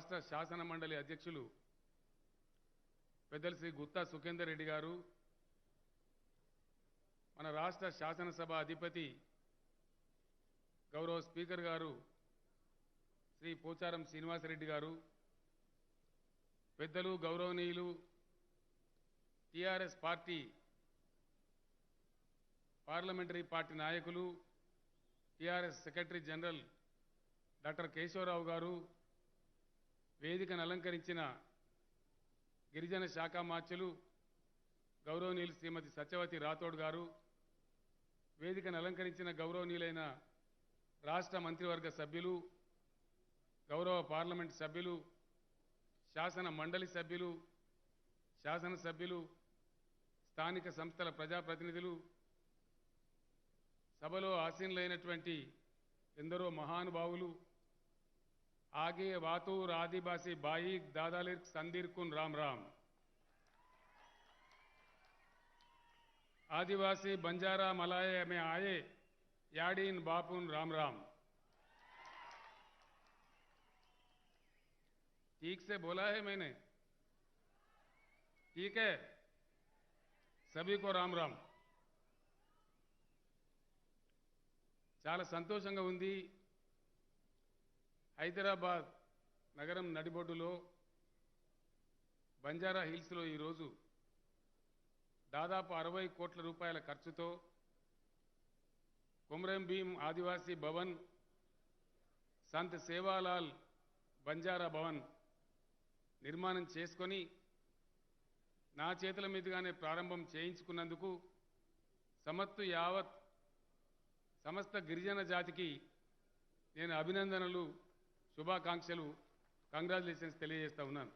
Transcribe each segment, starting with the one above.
రాష్ట్ర శాసన మండలి అధ్యక్షులు పెద్దలు శ్రీ గుత్తా సుఖేందర్ రెడ్డి గారు మన రాష్ట్ర శాసనసభ అధిపతి గౌరవ స్పీకర్ గారు శ్రీ పోచారం శ్రీనివాసరెడ్డి గారు పెద్దలు గౌరవనీయులు టిఆర్ఎస్ పార్టీ పార్లమెంటరీ పార్టీ నాయకులు TRS secretary general doctor Keshavarao గారు వేదికను అలంకరించిన గిరిజన శాఖ మార్చులు గౌరవనీయులు శ్రీమతి సత్యవతి రాథోడ్ గారు వేదికను అలంకరించిన గౌరవనీయులైన రాష్ట్ర మంత్రివర్గ సభ్యులు గౌరవ పార్లమెంట్ సభ్యులు శాసన మండలి సభ్యులు శాసనసభ్యులు స్థానిక సంస్థల ప్రజాప్రతినిధులు సభలో ఆసీనులైనటువంటి ఎందరో మహానుభావులు आगे वातूर आदिवासी बाईक दादालिर्क संदीरकुन राम राम। आदिवासी बंजारा मलाय में आए याडीन बापुन राम राम। ठीक से बोला है मैंने? ठीक है? सभी को राम राम। चाल सतोष का उंदी హైదరాబాద్ నగరం నడిబొడ్డులో బంజారా హిల్స్లో ఈరోజు దాదాపు అరవై కోట్ల రూపాయల ఖర్చుతో కుమ్రం భీం ఆదివాసీ భవన్ సంత్ సేవాలాల్ బంజారా భవన్ నిర్మాణం చేసుకొని నా చేతుల మీదుగానే ప్రారంభం చేయించుకున్నందుకు సమత్తు యావత్ సమస్త గిరిజన జాతికి నేను అభినందనలు శుభాకాంక్షలు. కంగ్రాచులేషన్స్ తెలియజేస్తా ఉన్నాను.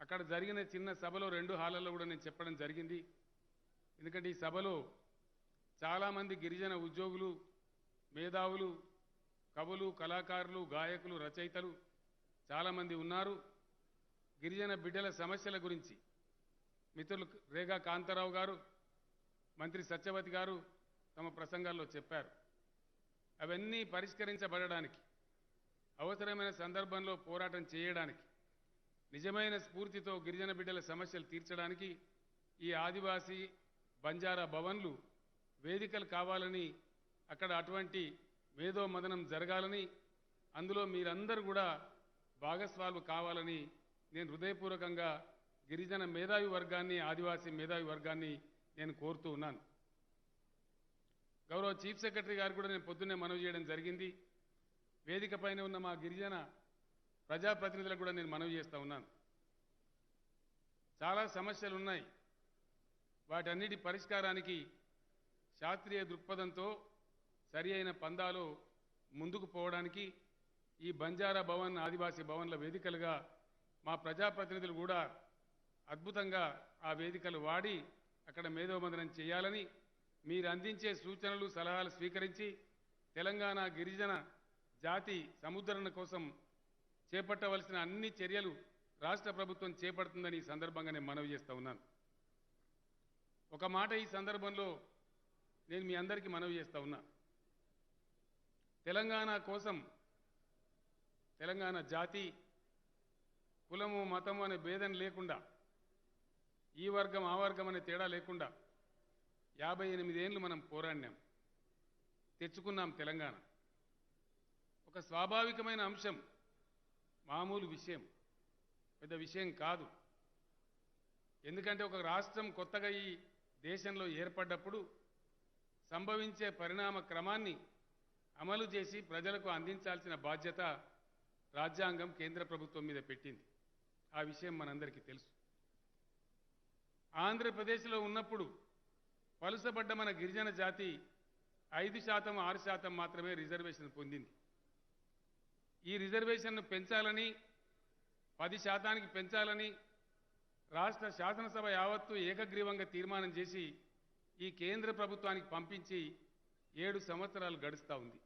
అక్కడ జరిగిన చిన్న సభలో రెండు హాళ్ళల్లో కూడా నేను చెప్పడం జరిగింది. ఎందుకంటే ఈ సభలో చాలామంది గిరిజన ఉద్యోగులు మేధావులు కవులు కళాకారులు గాయకులు రచయితలు చాలామంది ఉన్నారు. గిరిజన బిడ్డల సమస్యల గురించి మిత్రులు రేగా కాంతారావు గారు మంత్రి సత్యవతి గారు తమ ప్రసంగాల్లో చెప్పారు. అవన్నీ పరిష్కరించబడడానికి అవసరమైన సందర్భంలో పోరాటం చేయడానికి నిజమైన స్ఫూర్తితో గిరిజన బిడ్డల సమస్యలు తీర్చడానికి ఈ ఆదివాసీ బంజారా భవన్లు వేదికలు కావాలని అక్కడ అటువంటి మేధో మదనం జరగాలని అందులో మీరందరూ కూడా భాగస్వాములు కావాలని నేను హృదయపూర్వకంగా గిరిజన మేధావి వర్గాన్ని ఆదివాసీ మేధావి వర్గాన్ని నేను కోరుతూ ఉన్నాను. గౌరవ చీఫ్ సెక్రటరీ గారు కూడా నేను పొద్దున్నే మనవి చేయడం జరిగింది. వేదిక పైన ఉన్న మా గిరిజన ప్రజాప్రతినిధులకు కూడా నేను మనవి చేస్తూ ఉన్నాను. చాలా సమస్యలు ఉన్నాయి. వాటన్నిటి పరిష్కారానికి శాస్త్రీయ దృక్పథంతో సరి అయిన పందాలో ముందుకు పోవడానికి ఈ బంజారా భవన్ ఆదివాసీ భవన్ల వేదికలుగా మా ప్రజాప్రతినిధులు కూడా అద్భుతంగా ఆ వేదికలు వాడి అక్కడ మేధోబంధనం చేయాలని మీరు అందించే సూచనలు సలహాలు స్వీకరించి తెలంగాణ గిరిజన జాతి సముద్రణ కోసం చేపట్టవలసిన అన్ని చర్యలు రాష్ట్ర ప్రభుత్వం చేపడుతుందని ఈ సందర్భంగా నేను మనవి చేస్తా ఉన్నాను. ఒక మాట ఈ సందర్భంలో నేను మీ అందరికీ మనవి చేస్తా ఉన్నా. తెలంగాణ కోసం తెలంగాణ జాతి కులము మతము అనే భేదం లేకుండా ఈ వర్గం ఆ వర్గం అనే తేడా లేకుండా యాభై ఎనిమిదేళ్ళు మనం పోరాడినాం. తెచ్చుకున్నాం తెలంగాణ. ఒక స్వాభావికమైన అంశం మామూలు విషయం పెద్ద విషయం కాదు. ఎందుకంటే ఒక రాష్ట్రం కొత్తగా ఈ దేశంలో ఏర్పడ్డప్పుడు సంభవించే పరిణామ క్రమాన్ని అమలు చేసి ప్రజలకు అందించాల్సిన బాధ్యత రాజ్యాంగం కేంద్ర ప్రభుత్వం మీద పెట్టింది. ఆ విషయం మనందరికీ తెలుసు. ఆంధ్రప్రదేశ్లో ఉన్నప్పుడు పలుసబడ్డ మన గిరిజన జాతి ఐదు శాతం ఆరు శాతం మాత్రమే రిజర్వేషన్ పొందింది. ఈ రిజర్వేషన్ను పెంచాలని పది శాతానికి పెంచాలని రాష్ట్ర శాసనసభ యావత్తు ఏకగ్రీవంగా తీర్మానం చేసి ఈ కేంద్ర ప్రభుత్వానికి పంపించి ఏడు సంవత్సరాలు గడుస్తూ ఉంది.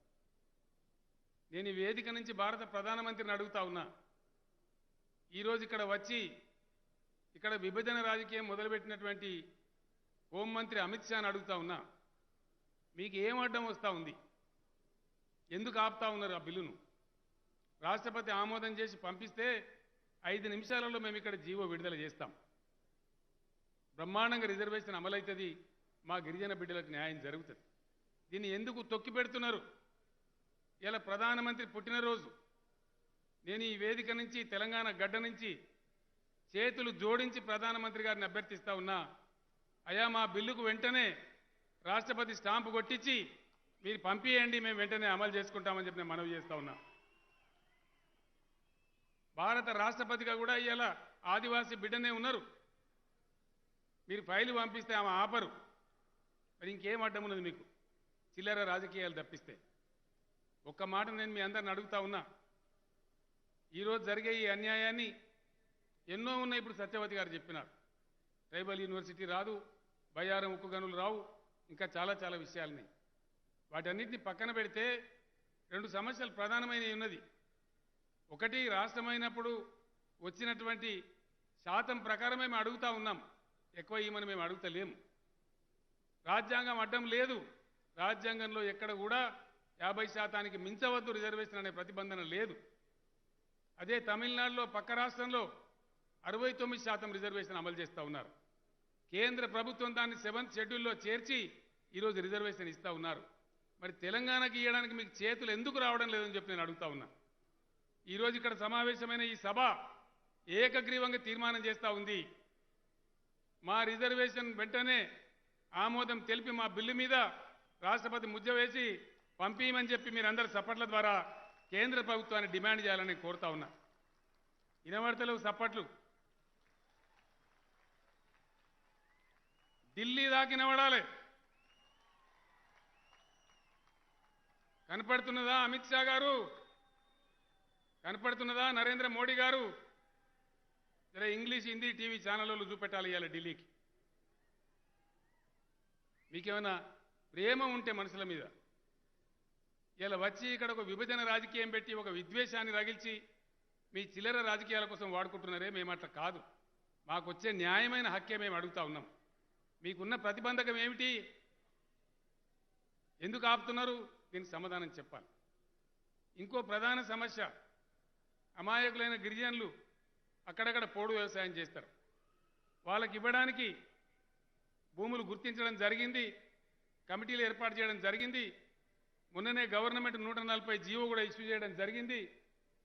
నేను ఈ వేదిక నుంచి భారత ప్రధానమంత్రిని అడుగుతా ఉన్నా. ఈరోజు ఇక్కడ వచ్చి ఇక్కడ విభజన రాజకీయం మొదలుపెట్టినటువంటి హోంమంత్రి అమిత్ షాని అడుగుతా ఉన్నా మీకు ఏం అడ్డం వస్తూ ఉంది? ఎందుకు ఆపుతా ఉన్నారు ఆ బిల్లును? రాష్ట్రపతి ఆమోదం చేసి పంపిస్తే ఐదు నిమిషాలలో మేము ఇక్కడ జీవో విడుదల చేస్తాం. బ్రహ్మాండంగా రిజర్వేషన్ అమలవుతుంది మా గిరిజన బిడ్డలకు న్యాయం జరుగుతుంది. దీన్ని ఎందుకు తొక్కి పెడుతున్నారు? ఇలా ప్రధానమంత్రి పుట్టినరోజు నేను ఈ వేదిక నుంచి తెలంగాణ గడ్డ నుంచి చేతులు జోడించి ప్రధానమంత్రి గారిని అభ్యర్థిస్తా ఉన్నా అయా మా బిల్లుకు వెంటనే రాష్ట్రపతి స్టాంపు కొట్టించి మీరు పంపియండి మేము వెంటనే అమలు చేసుకుంటామని చెప్పి నేను మనవి చేస్తా ఉన్నా. భారత రాష్ట్రపతిగా కూడా ఇవాళ ఆదివాసీ బిడ్డనే ఉన్నారు. మీరు ఫైలు పంపిస్తే ఆమె ఆపరు. మరి ఇంకేం అడ్డం ఉన్నది మీకు? చిల్లర రాజకీయాలు తప్పిస్తే. ఒక్క మాట నేను మీ అందరిని అడుగుతా ఉన్నా. ఈరోజు జరిగే ఈ అన్యాయాన్ని ఎన్నో ఉన్నాయి ఇప్పుడు సత్యవతి గారు చెప్పినారు. ట్రైబల్ యూనివర్సిటీ రాదు బయ్యారం ఉక్కు గనులు రావు. ఇంకా చాలా చాలా విషయాలని వాటన్నిటిని పక్కన పెడితే రెండు సమస్యలు ప్రధానమైనవి ఉన్నది. ఒకటి రాష్ట్రమైనప్పుడు వచ్చినటువంటి శాతం ప్రకారమే మేము అడుగుతా ఉన్నాం. ఎక్కువ ఇవ్వమని మేము అడుగుతలేము రాజ్యాంగం అడ్డం లేదు. రాజ్యాంగంలో ఎక్కడ కూడా యాభై శాతానికి మించవద్దు రిజర్వేషన్ అనే ప్రతిబంధన లేదు. అదే తమిళనాడులో పక్క రాష్ట్రంలో అరవై తొమ్మిది శాతం రిజర్వేషన్ అమలు చేస్తూ ఉన్నారు. కేంద్ర ప్రభుత్వం దాన్ని సెవెంత్ షెడ్యూల్లో చేర్చి ఈరోజు రిజర్వేషన్ ఇస్తూ ఉన్నారు. మరి తెలంగాణకి ఇవ్వడానికి మీకు చేతులు ఎందుకు రావడం లేదని చెప్పి నేను అడుగుతా ఉన్నా. ఈరోజు ఇక్కడ సమావేశమైన ఈ సభ ఏకగ్రీవంగా తీర్మానం చేస్తూ ఉంది. మా రిజర్వేషన్ వెంటనే ఆమోదం తెలిపి మా బిల్లు మీద రాష్ట్రపతి ముద్ద వేసి పంపించమని చెప్పి మీరందరూ సప్పట్ల ద్వారా కేంద్ర ప్రభుత్వాన్ని డిమాండ్ చేయాలని కోరుతా ఉన్నా. ఇనవర్తలకు సప్పట్లు ఢిల్లీ దాకి వినబడాలి కనపడుతున్నదా అమిత్ షా గారు? కనపడుతున్నదా నరేంద్ర మోడీ గారు? జర ఇంగ్లీష్ హిందీ టీవీ ఛానళ్ళు చూపెట్టాలి ఇవాళ ఢిల్లీకి. మీకేమైనా ప్రేమ ఉంటే మనుషుల మీద. ఇలా వచ్చి ఇక్కడ ఒక విభజన రాజకీయం పెట్టి ఒక విద్వేషాన్ని రగిల్చి మీ చిల్లర రాజకీయాల కోసం వాడుకుంటున్నారే మేము అట్లా కాదు. మాకు వచ్చే న్యాయమైన హక్కే మేము అడుగుతా ఉన్నాం. మీకున్న ప్రతిబంధకం ఏమిటి? ఎందుకు ఆపుతున్నారు? దీనికి సమాధానం చెప్పాలి. ఇంకో ప్రధాన సమస్య అమాయకులైన గిరిజనులు అక్కడక్కడ పోడు వ్యవసాయం చేస్తారు. వాళ్ళకి ఇవ్వడానికి భూములు గుర్తించడం జరిగింది కమిటీలు ఏర్పాటు చేయడం జరిగింది మొన్ననే గవర్నమెంట్ నూట నలభై జీవో కూడా ఇష్యూ చేయడం జరిగింది.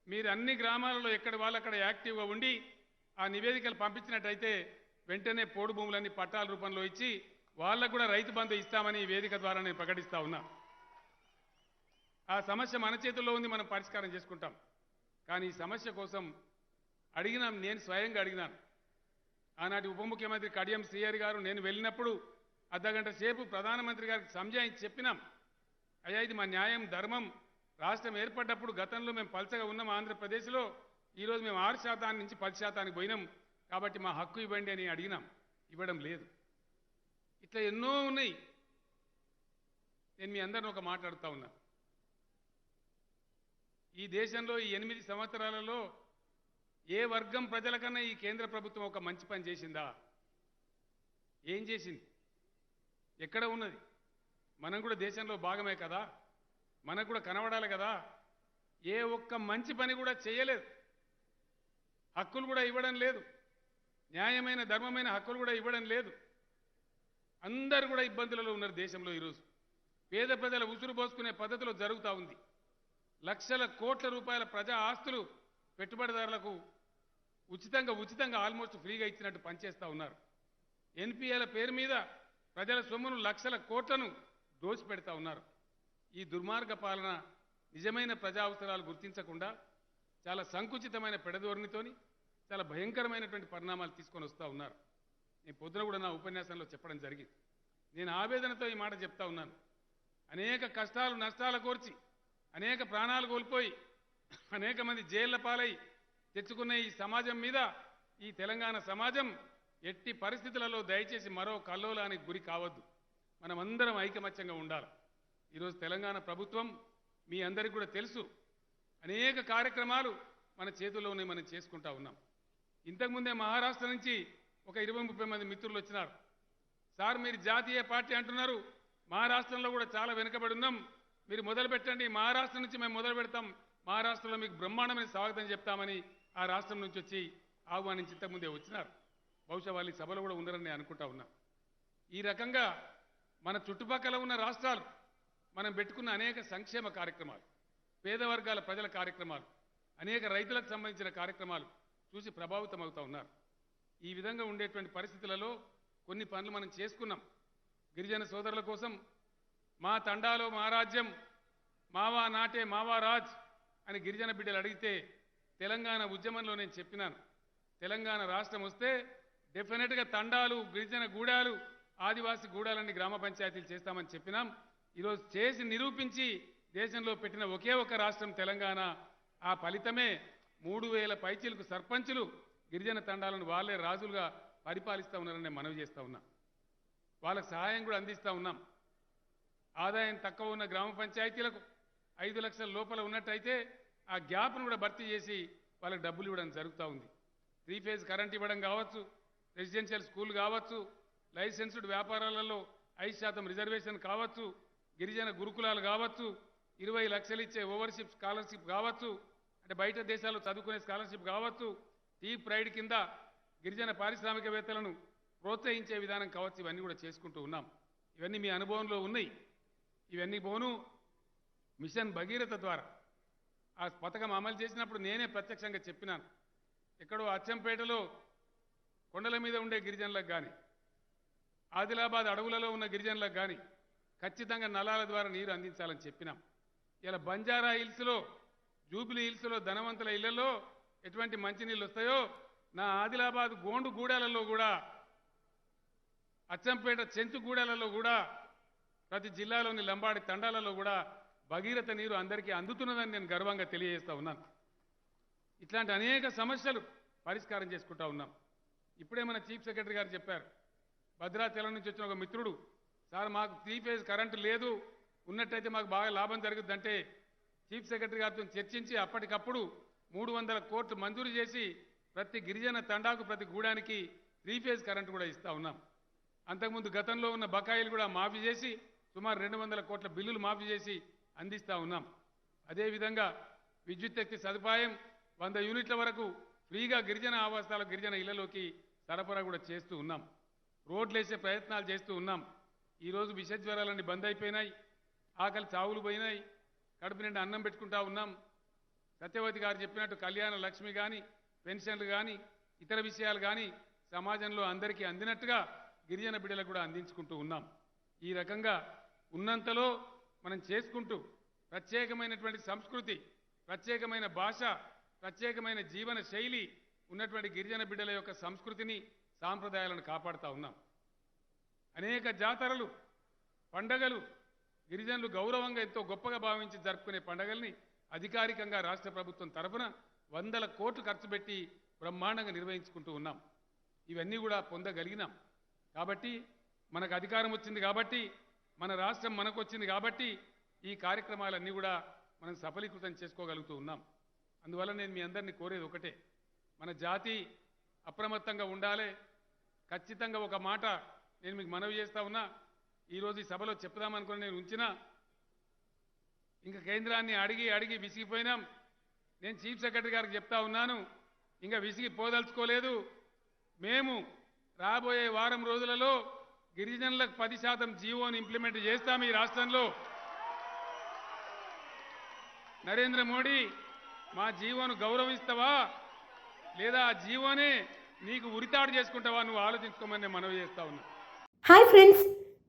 మీరు అన్ని గ్రామాలలో ఎక్కడ వాళ్ళక్కడ యాక్టివ్గా ఉండి ఆ నివేదికలు పంపించినట్టయితే వెంటనే పోడు భూములన్నీ పట్టాల రూపంలో ఇచ్చి వాళ్ళకు కూడా రైతు బంధు ఇస్తామని ఈ వేదిక ద్వారా నేను ప్రకటిస్తా ఉన్నా. ఆ సమస్య మన చేతుల్లో ఉంది మనం పరిష్కారం చేసుకుంటాం. కానీ ఈ సమస్య కోసం అడిగినాం నేను స్వయంగా అడిగినాను. ఆనాటి ఉప ముఖ్యమంత్రి కడియం శ్రీహరి గారు నేను వెళ్ళినప్పుడు అర్ధగంట సేపు ప్రధానమంత్రి గారికి సంజాయించి చెప్పినాం. అయ్యా ఇది మా న్యాయం ధర్మం. రాష్ట్రం ఏర్పడ్డప్పుడు గతంలో మేము పల్చగా ఉన్నాం ఆంధ్రప్రదేశ్లో. ఈరోజు మేము ఆరు శాతాన్ని నుంచి పది శాతానికి పోయినాం. కాబట్టి మా హక్కు ఇవ్వండి అని అడిగినాం. ఇవ్వడం లేదు. ఇట్లా ఎన్నో ఉన్నాయి. నేను మీ అందరిని ఒక మాట్లాడుతూ ఉన్నా. ఈ దేశంలో ఈ ఎనిమిది సంవత్సరాలలో ఏ వర్గం ప్రజలకన్నా ఈ కేంద్ర ప్రభుత్వం ఒక మంచి పని చేసిందా? ఏం చేసింది? ఎక్కడ ఉన్నది? మనం కూడా దేశంలో భాగమే కదా? మనకు కూడా కనబడాలి కదా? ఏ ఒక్క మంచి పని కూడా చేయలేదు. హక్కులు కూడా ఇవ్వడం లేదు. న్యాయమైన ధర్మమైన హక్కులు కూడా ఇవ్వడం లేదు. అందరు కూడా ఇబ్బందులలో ఉన్నారు దేశంలో ఈరోజు. పేద ప్రజల ఉసురు పోసుకునే పద్ధతిలో జరుగుతూ ఉంది. లక్షల కోట్ల రూపాయల ప్రజా ఆస్తులు పెట్టుబడిదారులకు ఉచితంగా ఉచితంగా ఆల్మోస్ట్ ఫ్రీగా ఇచ్చినట్టు పనిచేస్తూ ఉన్నారు. ఎన్పిఏల పేరు మీద ప్రజల సొమ్మును లక్షల కోట్లను దోచిపెడతా ఉన్నారు. ఈ దుర్మార్గ పాలన నిజమైన ప్రజా అవసరాలు గుర్తించకుండా చాలా సంకుచితమైన పెడధోరణితోని చాలా భయంకరమైనటువంటి పరిణామాలు తీసుకొని వస్తూ ఉన్నారు. నేను పొద్దున కూడా నా ఉపన్యాసంలో చెప్పడం జరిగింది. నేను ఆవేదనతో ఈ మాట చెప్తా ఉన్నాను. అనేక కష్టాలు నష్టాలు కోర్చి అనేక ప్రాణాలు కోల్పోయి అనేక మంది జైళ్ళ పాలై తెచ్చుకున్న ఈ సమాజం మీద ఈ తెలంగాణ సమాజం ఎట్టి పరిస్థితులలో దయచేసి మరో కల్లోలానికి గురి కావద్దు. మనమందరం ఐకమత్యంగా ఉండాలి. ఈరోజు తెలంగాణ ప్రభుత్వం మీ అందరికీ కూడా తెలుసు. అనేక కార్యక్రమాలు మన చేతుల్లోనే మనం చేసుకుంటా ఉన్నాం. ఇంతకుముందే మహారాష్ట్ర నుంచి ఒక ఇరవై ముప్పై మంది మిత్రులు వచ్చినారు. సార్ మీరు జాతీయ పార్టీ అంటున్నారు. మహారాష్ట్రంలో కూడా చాలా వెనుకబడి ఉన్నాం. మీరు మొదలు పెట్టండి. మహారాష్ట్ర నుంచి మేము మొదలు పెడతాం. మహారాష్ట్రలో మీకు బ్రహ్మాండమైన స్వాగతం చెప్తామని ఆ రాష్ట్రం నుంచి వచ్చి ఆహ్వానించి ఇంతకుముందే వచ్చినారు. బహుశా వాళ్ళ ఈ సభలో కూడా ఉన్నారని నేను అనుకుంటా ఉన్నా. ఈ రకంగా మన చుట్టుపక్కల ఉన్న రాష్ట్రాలు మనం పెట్టుకున్న అనేక సంక్షేమ కార్యక్రమాలు పేద వర్గాల ప్రజల కార్యక్రమాలు అనేక రైతులకు సంబంధించిన కార్యక్రమాలు చూసి ప్రభావితం అవుతా ఉన్నారు. ఈ విధంగా ఉండేటువంటి పరిస్థితులలో కొన్ని పనులు మనం చేసుకున్నాం. గిరిజన సోదరుల కోసం మా తండాలో మా రాజ్యం మావా నాటే మావా రాజ్ అని గిరిజన బిడ్డలు అడిగితే తెలంగాణ ఉద్యమంలో నేను చెప్పినాను. తెలంగాణ రాష్ట్రం వస్తే డెఫినెట్గా తండాలు గిరిజన గూడాలు ఆదివాసి గూడాలన్నీ గ్రామ పంచాయతీలు చేస్తామని చెప్పినాం. ఈరోజు చేసి నిరూపించి దేశంలో పెట్టిన ఒకే ఒక రాష్ట్రం తెలంగాణ. ఆ ఫలితమే మూడు వేల పైచీలకు సర్పంచులు గిరిజన తండాలను వాళ్ళే రాజులుగా పరిపాలిస్తూ ఉన్నారని మనవి చేస్తూ ఉన్నా. వాళ్ళకు సహాయం కూడా అందిస్తూ ఉన్నాం. ఆదాయం తక్కువ ఉన్న గ్రామ పంచాయతీలకు ఐదు లక్షల లోపల ఉన్నట్టయితే ఆ గ్యాప్ను కూడా భర్తీ చేసి వాళ్ళకి డబ్బులు ఇవ్వడం జరుగుతూ ఉంది. త్రీ ఫేజ్ కరెంట్ ఇవ్వడం కావచ్చు రెసిడెన్షియల్ స్కూల్ కావచ్చు లైసెన్స్డ్ వ్యాపారాలలో ఐదు శాతం రిజర్వేషన్ కావచ్చు గిరిజన గురుకులాలు కావచ్చు ఇరవై లక్షలు ఇచ్చే ఓవర్షిప్ స్కాలర్షిప్ కావచ్చు అంటే బయట దేశాల్లో చదువుకునే స్కాలర్షిప్ కావచ్చు టీ ప్రైడ్ కింద గిరిజన పారిశ్రామికవేత్తలను ప్రోత్సహించే విధానం కావచ్చు ఇవన్నీ కూడా చేసుకుంటూ ఉన్నాం. ఇవన్నీ మీ అనుభవంలో ఉన్నాయి. ఇవన్నీ పోను మిషన్ భగీరథ ద్వారా. ఆ పథకం అమలు చేసినప్పుడు నేనే ప్రత్యక్షంగా చెప్పినాను. ఎక్కడో అచ్చంపేటలో కొండల మీద ఉండే గిరిజనులకు కానీ ఆదిలాబాద్ అడవులలో ఉన్న గిరిజనులకు కానీ ఖచ్చితంగా నలాల ద్వారా నీరు అందించాలని చెప్పినాం. ఇలా బంజారా హిల్స్లో జూబిలీ హిల్స్లో ధనవంతుల ఇళ్ళలో ఎటువంటి మంచినీళ్ళు వస్తాయో నా ఆదిలాబాద్ గోండు గూడాలలో కూడా అచ్చంపేట చెంచు గూడాలలో కూడా ప్రతి జిల్లాలోని లంబాడి తండాలలో కూడా భగీరథ నీరు అందరికీ అందుతున్నదని నేను గర్వంగా తెలియజేస్తూ ఉన్నాను. ఇట్లాంటి అనేక సమస్యలు పరిష్కారం చేసుకుంటా ఉన్నాం. ఇప్పుడే మన చీఫ్ సెక్రటరీ గారు చెప్పారు భద్రాచలం నుంచి వచ్చిన ఒక మిత్రుడు సార్ మాకు త్రీ ఫేజ్ కరెంటు లేదు ఉన్నట్టయితే మాకు బాగా లాభం జరుగుద్దంటే చీఫ్ సెక్రటరీ గారితో చర్చించి అప్పటికప్పుడు మూడు వందల కోట్లు మంజూరు చేసి ప్రతి గిరిజన తండాకు ప్రతి గూడానికి త్రీ ఫేజ్ కరెంటు కూడా ఇస్తా ఉన్నాం. అంతకుముందు గతంలో ఉన్న బకాయిలు కూడా మాఫీ చేసి సుమారు రెండు వందల కోట్ల బిల్లులు మాఫీ చేసి అందిస్తూ ఉన్నాం. అదేవిధంగా విద్యుత్ శక్తి సదుపాయం వంద యూనిట్ల వరకు ఫ్రీగా గిరిజన ఆవాసాల గిరిజన ఇళ్ళలోకి సరఫరా కూడా చేస్తూ ఉన్నాం. రోడ్లు వేసే ప్రయత్నాలు చేస్తూ ఉన్నాం. ఈరోజు విష జ్వరాలన్నీ బంద్ అయిపోయినాయి. ఆకలి చావులు పోయినాయి. కడుపు నిండా అన్నం పెట్టుకుంటా ఉన్నాం. సత్యవతి గారు చెప్పినట్టు కళ్యాణ లక్ష్మి కానీ పెన్షన్లు కానీ ఇతర విషయాలు కానీ సమాజంలో అందరికీ అందినట్టుగా గిరిజన బిడ్డలకు కూడా అందించుకుంటూ ఉన్నాం. ఈ రకంగా ఉన్నంతలో మనం చేసుకుంటూ ప్రత్యేకమైనటువంటి సంస్కృతి ప్రత్యేకమైన భాష ప్రత్యేకమైన జీవన శైలి ఉన్నటువంటి గిరిజన బిడ్డల యొక్క సంస్కృతిని సాంప్రదాయాలను కాపాడుతూ ఉన్నాం. అనేక జాతరలు పండగలు గిరిజనులు గౌరవంగా ఎంతో గొప్పగా భావించి జరుపుకునే పండగల్ని అధికారికంగా రాష్ట్ర ప్రభుత్వం తరఫున వందల కోట్లు ఖర్చు పెట్టి బ్రహ్మాండంగా నిర్వహించుకుంటూ ఉన్నాం. ఇవన్నీ కూడా పొందగలిగినాం. కాబట్టి మనకు అధికారం వచ్చింది కాబట్టి మన రాష్ట్రం మనకు వచ్చింది కాబట్టి ఈ కార్యక్రమాలన్నీ కూడా మనం సఫలీకృతం చేసుకోగలుగుతూ ఉన్నాం. అందువల్ల నేను మీ అందరినీ కోరేది ఒకటే మన జాతి అప్రమత్తంగా ఉండాలి. ఖచ్చితంగా ఒక మాట నేను మీకు మనవి చేస్తా ఉన్నా ఈరోజు ఈ సభలో చెప్దామనుకుని నేను ఉంచినా ఇంకా కేంద్రాన్ని అడిగి అడిగి విసిగిపోయినాం. నేను చీఫ్ సెక్రటరీ గారికి చెప్తా ఉన్నాను ఇంకా విసిగి పోదలుచుకోలేదు. మేము రాబోయే వారం రోజులలో గిరిజనులకు పది శాతం జీవోని ఇంప్లిమెంట్ చేస్తాం ఈ రాష్ట్రంలో. నరేంద్ర మోడీ మా జీవోను గౌరవిస్తావా? లేదా ఆ జీవోనే నీకు ఉరితాడు చేసుకుంటావా? నువ్వు ఆలోచించుకోమని నేను మనవి చేస్తా ఉన్నా. Hi friends